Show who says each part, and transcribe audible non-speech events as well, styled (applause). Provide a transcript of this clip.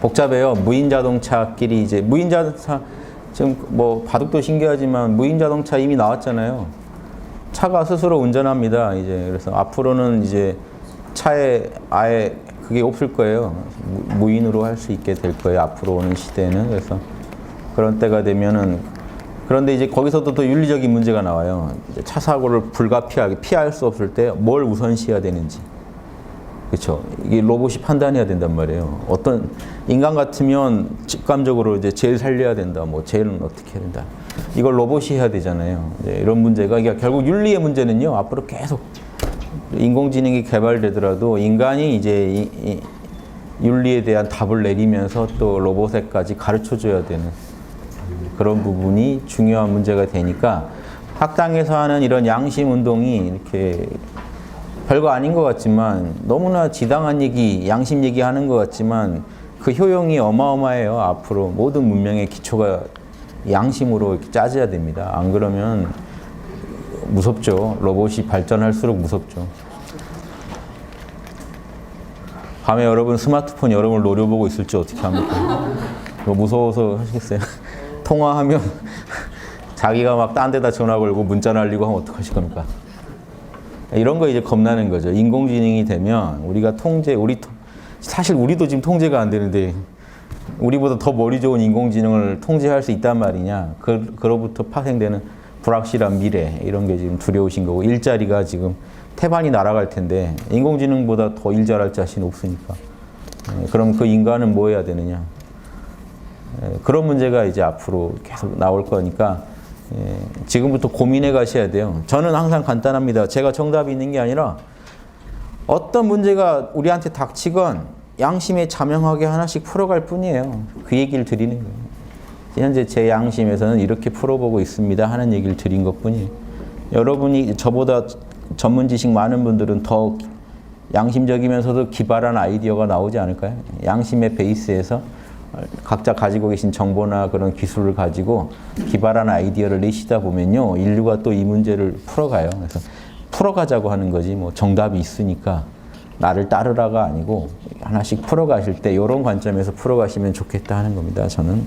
Speaker 1: 복잡해요. 무인 자동차끼리 이제 무인 자동차 지금 뭐 바둑도 신기하지만 무인 자동차 이미 나왔잖아요. 차가 스스로 운전합니다. 이제 그래서 앞으로는 이제 차에 아예 그게 없을 거예요. 무- 무인으로 할 수 있게 될 거예요. 앞으로 오는 시대에는 그래서 그런 때가 되면은 그런데 이제 거기서도 또 윤리적인 문제가 나와요. 차 사고를 불가피하게 피할 수 없을 때 뭘 우선시해야 되는지. 그렇죠. 이게 로봇이 판단해야 된단 말이에요. 어떤 인간 같으면 직감적으로 이제 제일 살려야 된다. 뭐 제일은 어떻게 해야 된다. 이걸 로봇이 해야 되잖아요. 이런 문제가 이게 결국 윤리의 문제는요. 앞으로 계속 인공지능이 개발되더라도 인간이 이제 이, 이 윤리에 대한 답을 내리면서 또 로봇에까지 가르쳐 줘야 되는 그런 부분이 중요한 문제가 되니까 학당에서 하는 이런 양심 운동이 이렇게 별거 아닌 것 같지만 너무나 지당한 얘기, 양심 얘기 하는 것 같지만 그 효용이 어마어마해요. 앞으로 모든 문명의 기초가 양심으로 짜져야 됩니다. 안 그러면 무섭죠. 로봇이 발전할수록 무섭죠. 밤에 여러분 스마트폰 여러분을 노려보고 있을지 어떻게 합니까? 뭐 무서워서 하시겠어요? (laughs) 통화하면 (laughs) 자기가 막 딴 데다 전화 걸고 문자 날리고 하면 어떡하실 겁니까? 이런 거 이제 겁나는 거죠. 인공지능이 되면 우리가 통제, 우리 토- 사실 우리도 지금 통제가 안 되는데 우리보다 더 머리 좋은 인공지능을 통제할 수 있단 말이냐. 그, 그로부터 파생되는 불확실한 미래 이런 게 지금 두려우신 거고 일자리가 지금 태반이 날아갈 텐데 인공지능보다 더 일 잘할 자신 없으니까. 예, 그럼 그 인간은 뭐 해야 되느냐. 예, 그런 문제가 이제 앞으로 계속 나올 거니까 예, 지금부터 고민해 가셔야 돼요. 저는 항상 간단합니다. 제가 정답이 있는 게 아니라 어떤 문제가 우리한테 닥치건 양심에 자명하게 하나씩 풀어갈 뿐이에요. 그 얘기를 드리는 거예요. 현재 제 양심에서는 이렇게 풀어보고 있습니다 하는 얘기를 드린 것 뿐이에요. 여러분이 저보다 전문 지식 많은 분들은 더 양심적이면서도 기발한 아이디어가 나오지 않을까요? 양심의 베이스에서 각자 가지고 계신 정보나 그런 기술을 가지고 기발한 아이디어를 내시다 보면요. 인류가 또 이 문제를 풀어가요. 그래서 풀어가자고 하는 거지 뭐 정답이 있으니까 나를 따르라가 아니고 하나씩 풀어가실 때 이런 관점에서 풀어가시면 좋겠다 하는 겁니다. 저는.